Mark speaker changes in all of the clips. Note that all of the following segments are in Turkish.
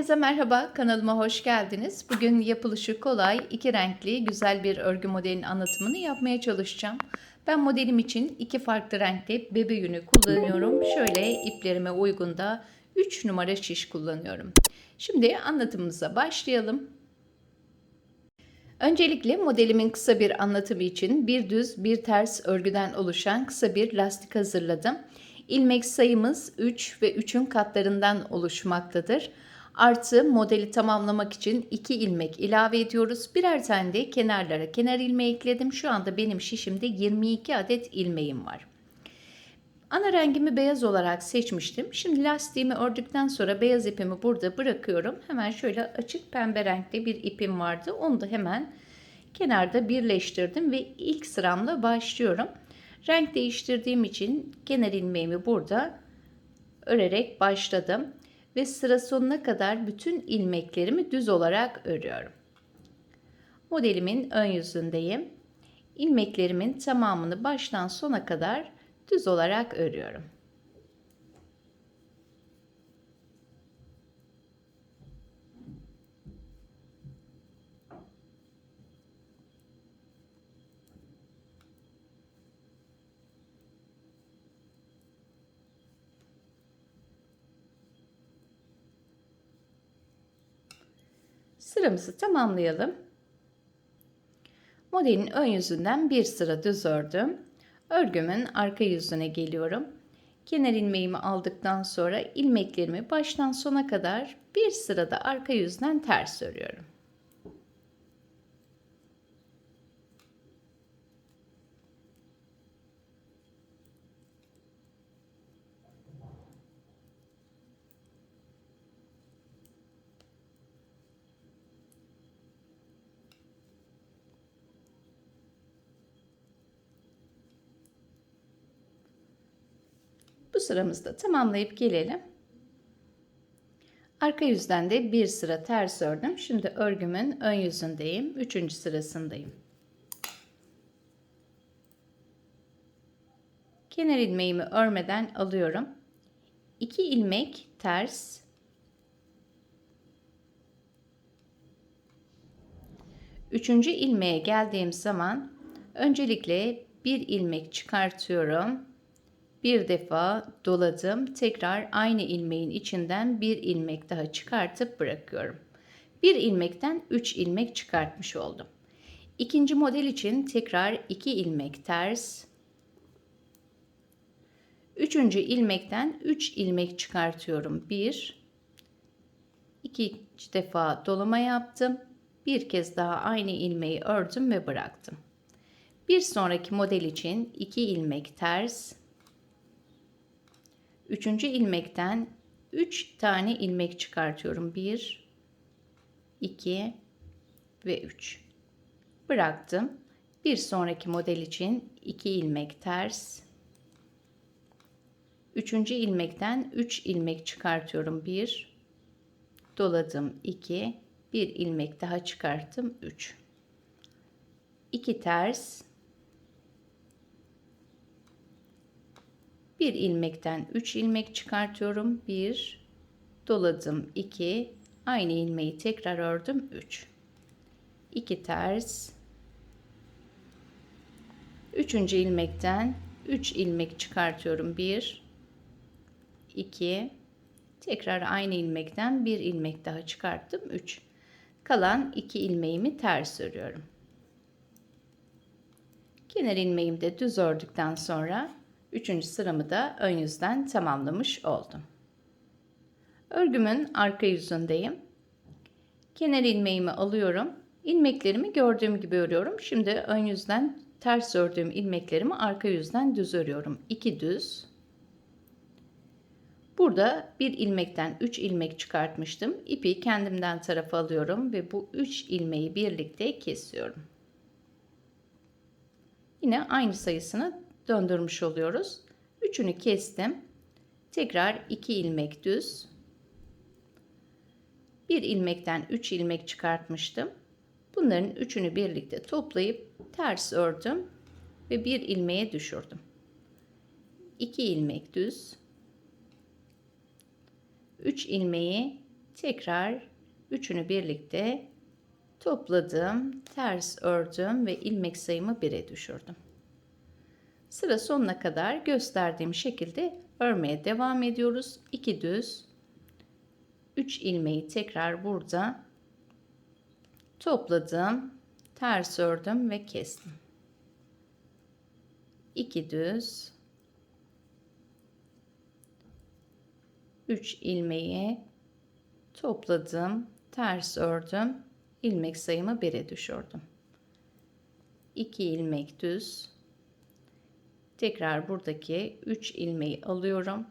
Speaker 1: Herkese merhaba, kanalıma hoş geldiniz. Bugün yapılışı kolay, iki renkli güzel bir örgü modelinin anlatımını yapmaya çalışacağım. Ben modelim için iki farklı renkte bebe yünü kullanıyorum. Şöyle iplerime uygun da 3 numara şiş kullanıyorum. Şimdi anlatımımıza başlayalım. Öncelikle modelimin kısa bir anlatımı için bir düz bir ters örgüden oluşan kısa bir lastik hazırladım. İlmek sayımız 3 ve 3'ün katlarından oluşmaktadır. Artı modeli tamamlamak için 2 ilmek ilave ediyoruz. Birer tane de kenarlara kenar ilmeği ekledim. Şu anda benim şişimde 22 adet ilmeğim var. Ana rengimi beyaz olarak seçmiştim. Şimdi lastiğimi ördükten sonra beyaz ipimi burada bırakıyorum. Hemen şöyle açık pembe renkte bir ipim vardı. Onu da hemen kenarda birleştirdim ve ilk sıramla başlıyorum. Renk değiştirdiğim için kenar ilmeğimi burada örerek başladım ve sıra sonuna kadar bütün ilmeklerimi düz olarak örüyorum. Modelimin ön yüzündeyim. İlmeklerimin tamamını baştan sona kadar düz olarak örüyorum. Sıramızı tamamlayalım. Modelin ön yüzünden bir sıra düz ördüm. Örgümün arka yüzüne geliyorum. Kenar ilmeğimi aldıktan sonra ilmeklerimi baştan sona kadar bir sırada arka yüzden ters örüyorum. Bu sıramızda tamamlayıp gelelim. Arka yüzden de bir sıra ters ördüm. Şimdi örgümün ön yüzündeyim. Üçüncü sırasındayım. Kenar ilmeğimi örmeden alıyorum. 2 ilmek ters. Üçüncü ilmeğe geldiğim zaman öncelikle bir ilmek çıkartıyorum bir defa doladım. Tekrar aynı ilmeğin içinden bir ilmek daha çıkartıp bırakıyorum. Bir ilmekten 3 ilmek çıkartmış oldum. İkinci model için tekrar 2 ilmek ters. Üçüncü ilmekten 3 ilmek çıkartıyorum. 1 2 defa dolama yaptım. Bir kez daha aynı ilmeği ördüm ve bıraktım. Bir sonraki model için 2 ilmek ters Üçüncü ilmekten 3 tane ilmek çıkartıyorum. 1, 2 ve 3. Bıraktım. Bir sonraki model için 2 ilmek ters. Üçüncü ilmekten 3 ilmek çıkartıyorum. 1, doladım 2, bir ilmek daha çıkarttım 3. 2 ters, Bir ilmekten 3 ilmek çıkartıyorum. 1 doladım 2 aynı ilmeği tekrar ördüm 3. 2 ters. 3. ilmekten 3 ilmek çıkartıyorum. 1 2 tekrar aynı ilmekten bir ilmek daha çıkarttım. 3. Kalan 2 ilmeğimi ters örüyorum. Kenar ilmeğimi de düz ördükten sonra Üçüncü sıramı da ön yüzden tamamlamış oldum. Örgümün arka yüzündeyim. Kenar ilmeğimi alıyorum. İlmeklerimi gördüğüm gibi örüyorum. Şimdi ön yüzden ters ördüğüm ilmeklerimi arka yüzden düz örüyorum. 2 düz. Burada bir ilmekten 3 ilmek çıkartmıştım. İpi kendimden tarafa alıyorum ve bu 3 ilmeği birlikte kesiyorum. Yine aynı sayısını döndürmüş oluyoruz. Üçünü kestim. Tekrar iki ilmek düz. Bir ilmekten üç ilmek çıkartmıştım. Bunların üçünü birlikte toplayıp ters ördüm ve bir ilmeğe düşürdüm. İki ilmek düz. Üç ilmeği Tekrar üçünü birlikte topladım, ters ördüm ve ilmek sayımı 1'e düşürdüm. Sıra sonuna kadar gösterdiğim şekilde örmeye devam ediyoruz. 2 düz 3 ilmeği tekrar burada topladım, ters ördüm ve kestim. 2 düz 3 ilmeği topladım, ters ördüm, ilmek sayımı 1'e düşürdüm. 2 ilmek düz. Tekrar buradaki 3 ilmeği alıyorum.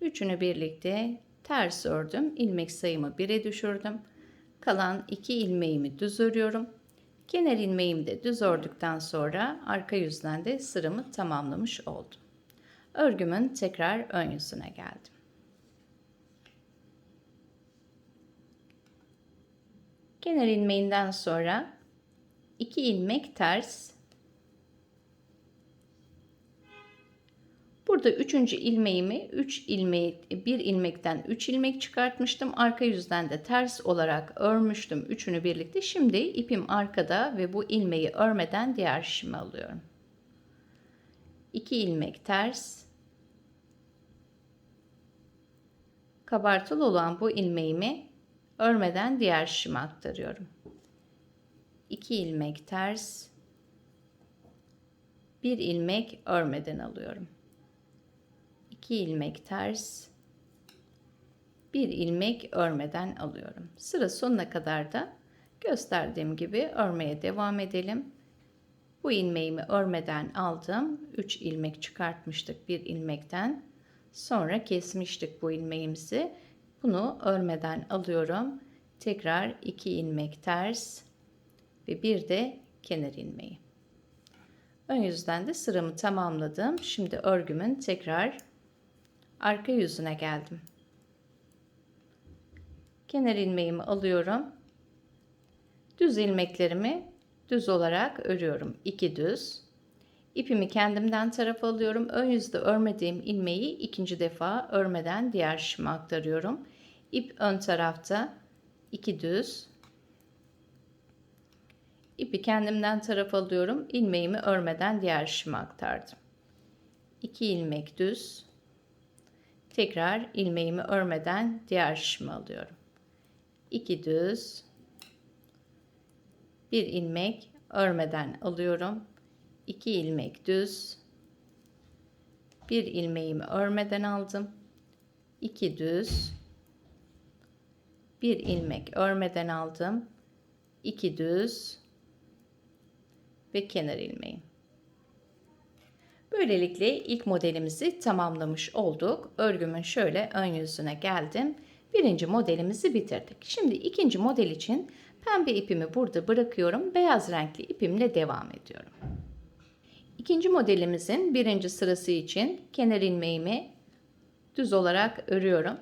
Speaker 1: Üçünü birlikte ters ördüm, ilmek sayımı 1'e düşürdüm. Kalan 2 ilmeğimi düz örüyorum. Kenar ilmeğimi de düz ördükten sonra arka yüzden de sıramı tamamlamış oldum. Örgümün tekrar ön yüzüne geldim. Kenar ilmeğinden sonra 2 ilmek ters. Burada üçüncü ilmeğimi 3 ilmeği bir ilmekten 3 ilmek çıkartmıştım. Arka yüzden de ters olarak örmüştüm üçünü birlikte. Şimdi ipim arkada ve bu ilmeği örmeden diğer şişime alıyorum. 2 ilmek ters. Kabartılı olan bu ilmeğimi örmeden diğer şişime aktarıyorum. 2 ilmek ters. 1 ilmek örmeden alıyorum. 2 ilmek ters. 1 ilmek örmeden alıyorum. Sıra sonuna kadar da gösterdiğim gibi örmeye devam edelim. Bu ilmeğimi örmeden aldım. 3 ilmek çıkartmıştık bir ilmekten. Sonra kesmiştik bu ilmeğimizi. Bunu örmeden alıyorum. Tekrar 2 ilmek ters ve bir de kenar ilmeği. Ön yüzden de sıramı tamamladım. Şimdi örgümün tekrar arka yüzüne geldim. Kenar ilmeğimi alıyorum. Düz ilmeklerimi düz olarak örüyorum. 2 düz. İpimi kendimden tarafa alıyorum. Ön yüzde örmediğim ilmeği ikinci defa örmeden diğer şişime aktarıyorum. İp ön tarafta 2 düz. İpi kendimden tarafa alıyorum. İlmeğimi örmeden diğer şişime aktardım. 2 ilmek düz. Tekrar ilmeğimi örmeden diğer şişime alıyorum. 2 düz. Bir ilmek örmeden alıyorum. 2 ilmek düz. Bir ilmeğimi örmeden aldım. 2 düz. Bir ilmek örmeden aldım. 2 düz ve kenar ilmeği. Böylelikle ilk modelimizi tamamlamış olduk. Örgümün şöyle ön yüzüne geldim. Birinci modelimizi bitirdik. Şimdi ikinci model için pembe ipimi burada bırakıyorum. Beyaz renkli ipimle devam ediyorum. İkinci modelimizin birinci sırası için kenar ilmeğimi düz olarak örüyorum.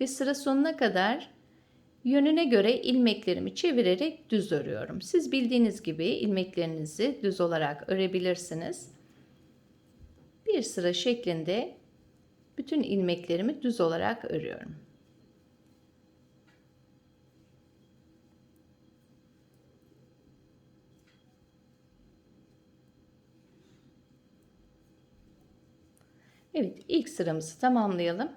Speaker 1: Ve sıra sonuna kadar yönüne göre ilmeklerimi çevirerek düz örüyorum. Siz bildiğiniz gibi ilmeklerinizi düz olarak örebilirsiniz. Bir sıra şeklinde bütün ilmeklerimi düz olarak örüyorum. Evet, ilk sıramızı tamamlayalım.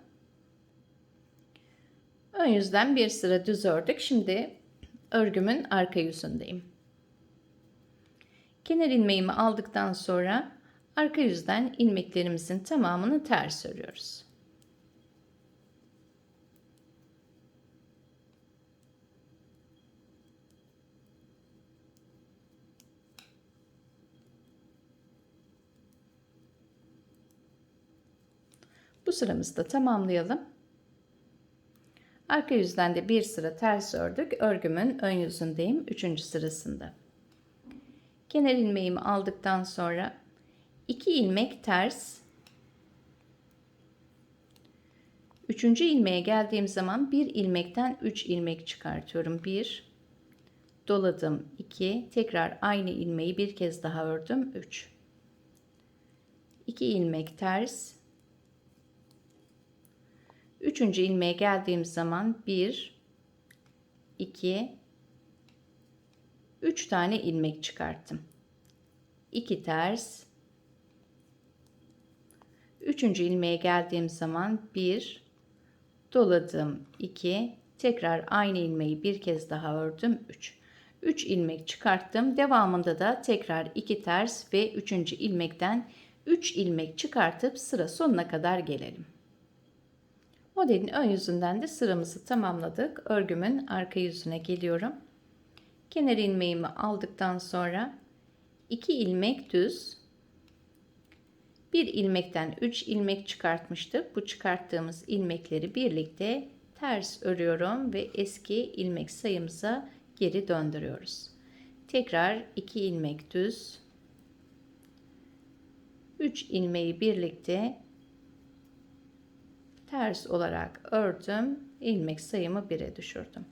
Speaker 1: Ön yüzden bir sıra düz ördük. Şimdi örgümün arka yüzündeyim. Kenar ilmeğimi aldıktan sonra arka yüzden ilmeklerimizin tamamını ters örüyoruz. Bu sıramızı da tamamlayalım. Arka yüzden de bir sıra ters ördük. Örgümün ön yüzündeyim. Üçüncü sırasında. Kenar ilmeğimi aldıktan sonra iki ilmek ters. Üçüncü ilmeğe geldiğim zaman bir ilmekten üç ilmek çıkartıyorum. Bir, doladım. iki, tekrar aynı ilmeği bir kez daha ördüm. Üç. İki ilmek ters Üçüncü ilmeğe geldiğim zaman 1, 2, 3 tane ilmek çıkarttım. 2 ters. Üçüncü ilmeğe geldiğim zaman 1, doladım 2, tekrar aynı ilmeği bir kez daha ördüm 3. 3 ilmek çıkarttım. Devamında da tekrar 2 ters ve 3. ilmekten 3 ilmek çıkartıp sıra sonuna kadar gelelim. Modelin ön yüzünden de sıramızı tamamladık. Örgümün arka yüzüne geliyorum. Kenar ilmeğimi aldıktan sonra 2 ilmek düz, bir ilmekten 3 ilmek çıkartmıştık. Bu çıkarttığımız ilmekleri birlikte ters örüyorum ve eski ilmek sayımıza geri döndürüyoruz. Tekrar 2 ilmek düz, 3 ilmeği birlikte ters olarak ördüm. ilmek sayımı 1'e düşürdüm.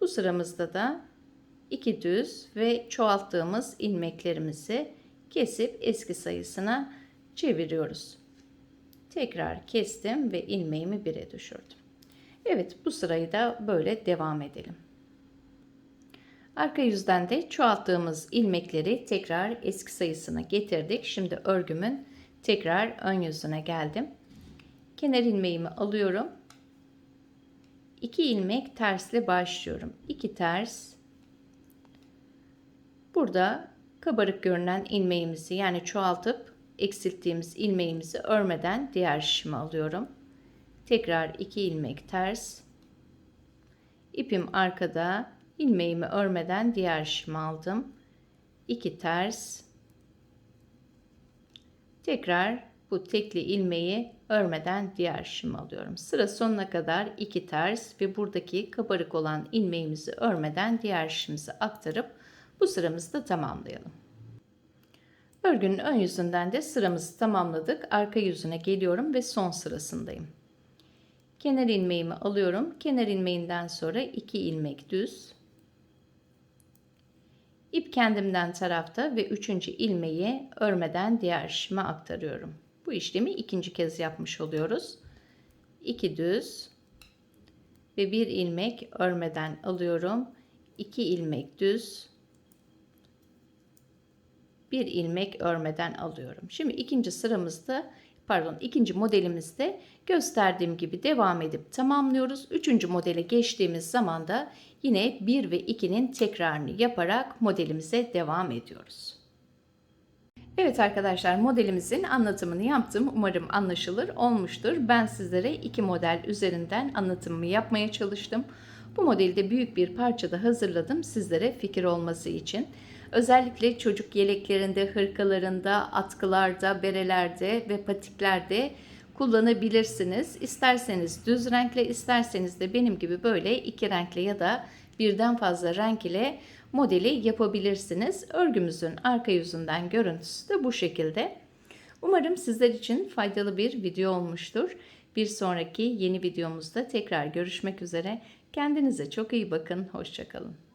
Speaker 1: Bu sıramızda da 2 düz ve çoğalttığımız ilmeklerimizi kesip eski sayısına çeviriyoruz. Tekrar kestim ve ilmeğimi 1'e düşürdüm. Evet bu sırayı da böyle devam edelim. Arka yüzden de çoğalttığımız ilmekleri tekrar eski sayısına getirdik. Şimdi örgümün tekrar ön yüzüne geldim. Kenar ilmeğimi alıyorum. 2 ilmek tersle başlıyorum. 2 ters. Burada kabarık görünen ilmeğimizi yani çoğaltıp eksilttiğimiz ilmeğimizi örmeden diğer şişime alıyorum. Tekrar 2 ilmek ters. İpim arkada. ilmeğimi örmeden diğer şişime aldım. 2 ters. Tekrar bu tekli ilmeği örmeden diğer şişime alıyorum. Sıra sonuna kadar 2 ters ve buradaki kabarık olan ilmeğimizi örmeden diğer şişimize aktarıp bu sıramızı da tamamlayalım. Örgünün ön yüzünden de sıramızı tamamladık. Arka yüzüne geliyorum ve son sırasındayım. Kenar ilmeğimi alıyorum. Kenar ilmeğinden sonra 2 ilmek düz. İp kendimden tarafta ve üçüncü ilmeği örmeden diğer şişime aktarıyorum. Bu işlemi ikinci kez yapmış oluyoruz. 2 düz ve bir ilmek örmeden alıyorum. 2 ilmek düz bir ilmek örmeden alıyorum. Şimdi ikinci sıramızda pardon ikinci modelimizde gösterdiğim gibi devam edip tamamlıyoruz. Üçüncü modele geçtiğimiz zaman da yine 1 ve 2'nin tekrarını yaparak modelimize devam ediyoruz. Evet arkadaşlar modelimizin anlatımını yaptım. Umarım anlaşılır olmuştur. Ben sizlere iki model üzerinden anlatımımı yapmaya çalıştım. Bu modeli de büyük bir parçada hazırladım sizlere fikir olması için. Özellikle çocuk yeleklerinde, hırkalarında, atkılarda, berelerde ve patiklerde kullanabilirsiniz. İsterseniz düz renkle, isterseniz de benim gibi böyle iki renkle ya da birden fazla renk ile modeli yapabilirsiniz. Örgümüzün arka yüzünden görüntüsü de bu şekilde. Umarım sizler için faydalı bir video olmuştur. Bir sonraki yeni videomuzda tekrar görüşmek üzere. Kendinize çok iyi bakın. Hoşçakalın.